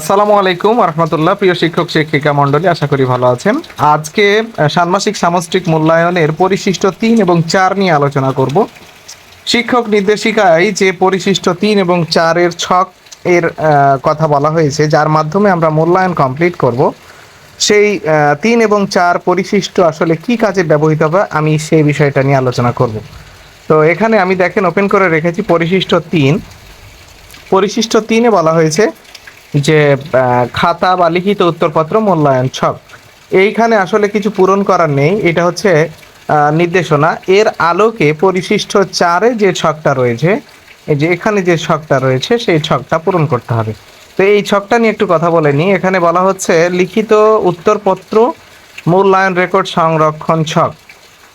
আসসালামু আলাইকুম রহমতুল্লাহ প্রিয় শিক্ষক, শিক্ষিকা মণ্ডলী, আশা করি ভালো আছেন। আজকে ষান্মাসিক সামষ্টিক মূল্যায়নের পরিশিষ্ট তিন এবং চার নিয়ে আলোচনা করব। শিক্ষক নির্দেশিকায় যে পরিশিষ্ট তিন এবং চারের ছক এর কথা বলা হয়েছে, যার মাধ্যমে আমরা মূল্যায়ন কমপ্লিট করব। সেই তিন এবং চার পরিশিষ্ট আসলে কি কাজে ব্যবহৃত হবে, আমি সেই বিষয়টা নিয়ে আলোচনা করব। তো এখানে আমি দেখেন ওপেন করে রেখেছি পরিশিষ্ট তিন। পরিশিষ্ট তিনে বলা হয়েছে যে খাতা বা লিখিত উত্তরপত্র মূল্যায়ন ছক। এইখানে আসলে কিছু পূরণ করার নেই, এটা হচ্ছে নির্দেশনা। এর আলোকে পরিশিষ্ট চারে যে ছকটা রয়েছে, এই যে এখানে যে ছকটা রয়েছে, সেই ছকটা পূরণ করতে হবে। তো এই ছকটা নিয়ে একটু কথা বলে নিই। এখানে বলা হচ্ছে, লিখিত উত্তরপত্র মূল্যায়ন রেকর্ড সংরক্ষণ ছক।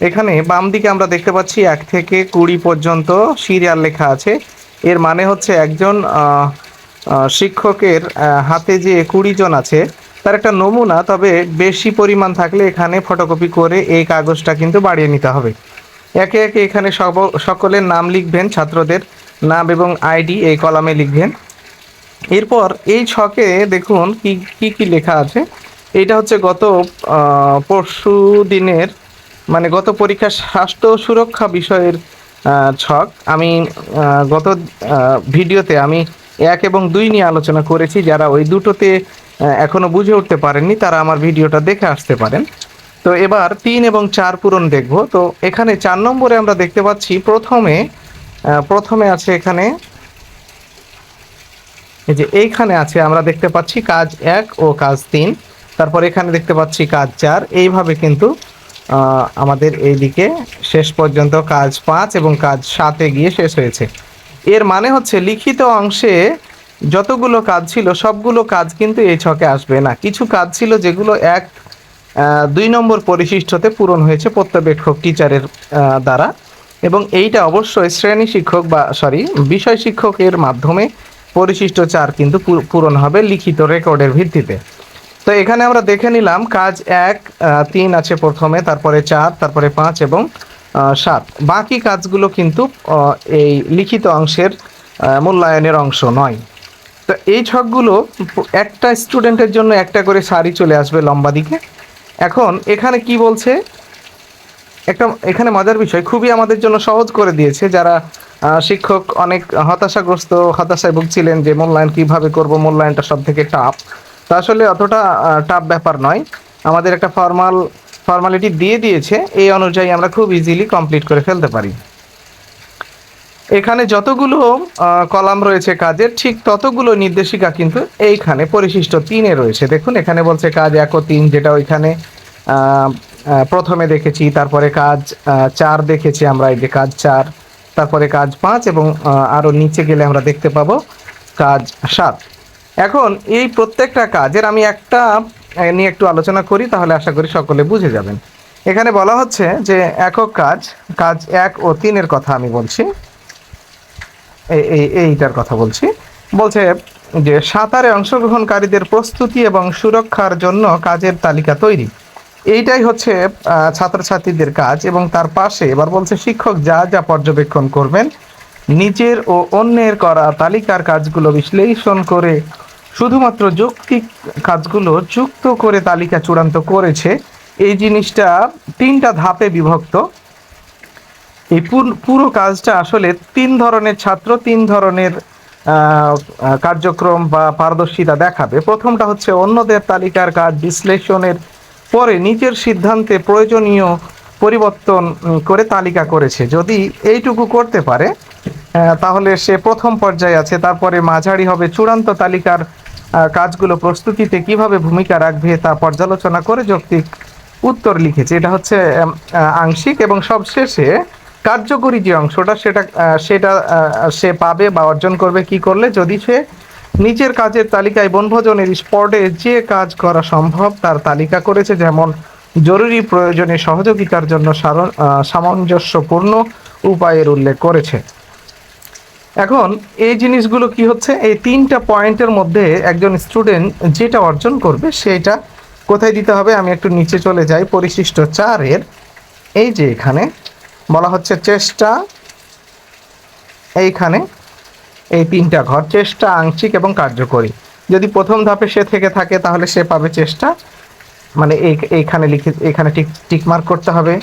এখানে বাম দিকে আমরা দেখতে পাচ্ছি, এক থেকে কুড়ি পর্যন্ত সিরিয়াল লেখা আছে। এর মানে হচ্ছে একজন শিক্ষকের হাতে যে কুড়ি জন আছে, তার একটা নমুনা, তবে বেশি পরিমাণ থাকলে এখানে ফটোকপি করে এই কাগজটা কিন্তু বাড়িয়ে নিতে হবে। একে একে এখানে সব, সকলের নাম লিখবেন, ছাত্রদের নাম এবং আইডি এই কলামে লিখবেন। এরপর এই ছকে দেখুন কি কি কি লেখা আছে। এটা হচ্ছে গত পরশু দিনের মানে গত পরীক্ষার স্বাস্থ্য সুরক্ষা বিষয়ের ছক। আমি গত ভিডিওতে আমি এক এবং দুই নিয়ে আলোচনা করেছি। যারা ওই দুটোতে এখনও বুঝে উঠতে পারেননি, তারা আমার ভিডিওটা দেখে আসতে পারেন। তো এবার তিন এবং চার পূরণ দেখব। তো এখানে চার নম্বরে আমরা দেখতে পাচ্ছি, প্রথমে প্রথমে আছে এখানে, এই যে এইখানে আছে, আমরা দেখতে পাচ্ছি কাজ এক ও কাজ তিন। তারপর এখানে দেখতে পাচ্ছি কাজ চার। এইভাবে কিন্তু আমাদের এইদিকে শেষ পর্যন্ত কাজ পাঁচ এবং কাজ সাতে গিয়ে শেষ হয়েছে। এর মানে হচ্ছে লিখিত অংশে যতগুলো কাজ ছিল, সবগুলো কাজ কিন্তু এই ছকে আসবে না। কিছু কাজ ছিল যেগুলো এক দুই নম্বর পরিশিষ্টতে পূরণ হয়েছে প্রত্যবেক্ষক টিচারের দ্বারা। এবং এইটা অবশ্যই শ্রেণি শিক্ষক বা সরি বিষয় শিক্ষকের মাধ্যমে পরিশিষ্ট চার কিন্তু পূরণ হবে লিখিত রেকর্ডের ভিত্তিতে। তো এখানে আমরা দেখে নিলাম, কাজ এক তিন আছে প্রথমে, তারপরে চার, তারপরে পাঁচ এবং সাত। বাকি কাজগুলো কিন্তু এই লিখিত অংশের মূল্যায়নের অংশ নয়। তো এই ছকগুলো, একটা স্টুডেন্টের জন্য একটা করে সারি চলে আসবে লম্বা দিকে। এখন এখানে কি বলছে? একটা, এখানে মজার বিষয়, খুবই আমাদের জন্য সহজ করে দিয়েছে যারা শিক্ষক অনেক হতাশাগ্রস্ত, হতাশায় ভুগছিলেন যে মূল্যায়ন কীভাবে করব, মূল্যায়নটা সব থেকে টাফ তা আসলে অতটা টাফ ব্যাপার নয়। আমাদের একটা ফর্মাল ফর্মালিটি দিয়ে দিয়েছে, এই অনুযায়ী আমরা খুব ইজিলি কমপ্লিট করে ফেলতে পারি। এখানে যতগুলো কলাম রয়েছে কাজের, ঠিক ততগুলো নির্দেশিকা কিন্তু এইখানে পরিশিষ্ট তিনে রয়েছে। দেখুন, এখানে বলছে কাজ এক ও তিন, যেটা ওইখানে প্রথমে দেখেছি, তারপরে কাজ চার দেখেছি আমরা, এই যে কাজ চার, তারপরে কাজ পাঁচ এবং আরও নিচে গেলে আমরা দেখতে পাবো কাজ সাত। এখন এই প্রত্যেকটা কাজের আমি একটা নিয়ে একটু আলোচনা করি, তাহলে আশা করি সকলে বুঝে যাবেন। এখানে বলা হচ্ছে যে একক কাজ কাজ এক ও তিনের কথা আমি বলছি। এই এই- এইটার কথা বলছি। বলছে যে সাঁতারে অংশগ্রহণকারীদের প্রস্তুতি এবং সুরক্ষার জন্য কাজের তালিকা তৈরি। এইটাই হচ্ছে ছাত্রছাত্রীদের কাজ এবং তার পাশে এবার বলছে শিক্ষক যা যা পর্যবেক্ষণ করবেন, নিজের ও অন্যের করা তালিকার কাজগুলো বিশ্লেষণ করে শুধুমাত্র যৌক্তিক কাজগুলো যুক্ত করে তালিকা চূড়ান্ত করেছে। এই জিনিসটা তিনটা ধাপে বিভক্ত। এই পুর- কাজটা আসলে তিন ধরনের ছাত্র, তিন ধরনের কার্যক্রম বা পারদর্শিতা দেখাবে। প্রথমটা হচ্ছে অন্যদের তালিকার কাজ, বিশ্লেষণের পরে নিজের সিদ্ধান্তে প্রয়োজনীয় পরিবর্তন করে তালিকা করেছে। যদি এইটুকু করতে পারে তাহলে সে প্রথম পর্যায়ে আছে, তারপরে মাঝারি হবে চূড়ান্ত তালিকার কাজগুলো প্রস্তুতিতে কীভাবে ভূমিকা রাখবে তা পর্যালোচনা করে যৌক্তিক উত্তর লিখেছে। এটা হচ্ছে আংশিক এবং সবশেষে কার্যকরী যে অংশটা সেটা সেটা সে পাবে বা অর্জন করবে কি করলে? যদি সে নিজের কাজের তালিকায় বনভোজনের স্পটে যে কাজ করা সম্ভব তার তালিকা করেছে, যেমন জরুরি প্রয়োজনে সহযোগিতার জন্য সামঞ্জস্যপূর্ণ উপায়ের উল্লেখ করেছে। এখন এই জিনিসগুলো কি হচ্ছে? এই তিনটা পয়েন্টের মধ্যে একজন স্টুডেন্ট যেটা অর্জন করবে সেটা কোথায় দিতে হবে? আমি একটু নিচে চলে যাই। পরিশিষ্ট চারের। এই যে এখানে বলা হচ্ছে চেষ্টা। এইখানে এই তিনটা ঘর, চেষ্টা, আংশিক এবং কার্যকরী। যদি প্রথম ধাপে সে থেকে থাকে, তাহলে সে পাবে চেষ্টা। মানে এই- এইখানে লিখে, এখানে টিক টিকমার্ক করতে হবে।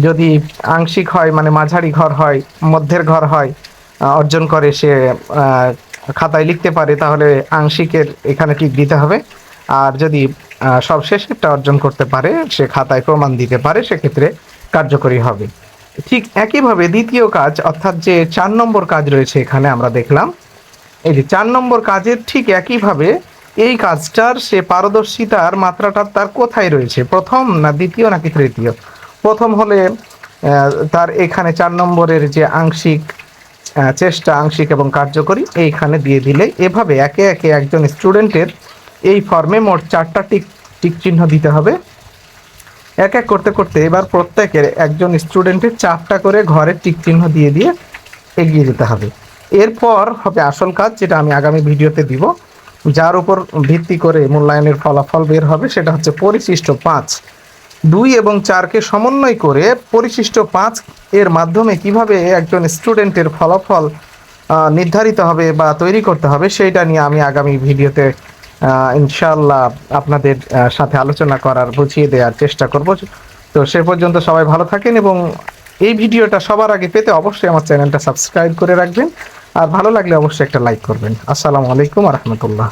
যদি আংশিক হয় মানে মাঝারি ঘর হয়, মধ্যের ঘর হয় অর্জন করে, সে খাতায় লিখতে পারে, তাহলে আংশিকের এখানে টিক দিতে হবে। আর যদি সবশেষেরটা অর্জন করতে পারে, সে খাতায় প্রমাণ দিতে পারে, সেক্ষেত্রে কার্যকরী হবে। ঠিক একইভাবে দ্বিতীয় কাজ, অর্থাৎ যে চার নম্বর কাজ রয়েছে এখানে আমরা দেখলাম, এই যে চার নম্বর কাজের ঠিক একইভাবে এই কাজটার সে পারদর্শিতার মাত্রাটা তার কোথায় রয়েছে? প্রথম না দ্বিতীয় নাকি তৃতীয়? প্রথম হলে তার এখানে চার নম্বরের যে আংশিক চেষ্টা আংশিক এবং কার্যকরী এইখানে দিয়ে দিলে এভাবে একে একে একজন স্টুডেন্টের এই ফর্মে মোট চারটা টিক টিক চিহ্ন দিতে হবে। এক এক করতে করতে এবার প্রত্যেকের একজন স্টুডেন্টের চারটা করে ঘরের টিক চিহ্ন দিয়ে দিয়ে এগিয়ে যেতে হবে। এরপর হবে আসল কাজ যেটা আমি আগামী ভিডিওতে দিব। যার উপর ভিত্তি করে মূল্যায়নের ফলাফল বের হবে, সেটা হচ্ছে পরিশিষ্ট পাঁচ। দুই এবং চারকে সমন্বয় করে পরিশিষ্ট পাঁচ এর মাধ্যমে কীভাবে একজন স্টুডেন্টের ফলাফল নির্ধারিত হবে বা তৈরি করতে হবে সেইটা নিয়ে আমি আগামী ভিডিওতে ইনশাল্লাহ আপনাদের সাথে আলোচনা করার, বুঝিয়ে দেওয়ার চেষ্টা করব। তো সে পর্যন্ত সবাই ভালো থাকেন এবং এই ভিডিওটা সবার আগে পেতে অবশ্যই আমার চ্যানেলটা সাবস্ক্রাইব করে রাখবেন। আর ভালো লাগলে অবশ্যই একটা লাইক করবেন। আসসালামু আলাইকুম রহমতুল্লাহ।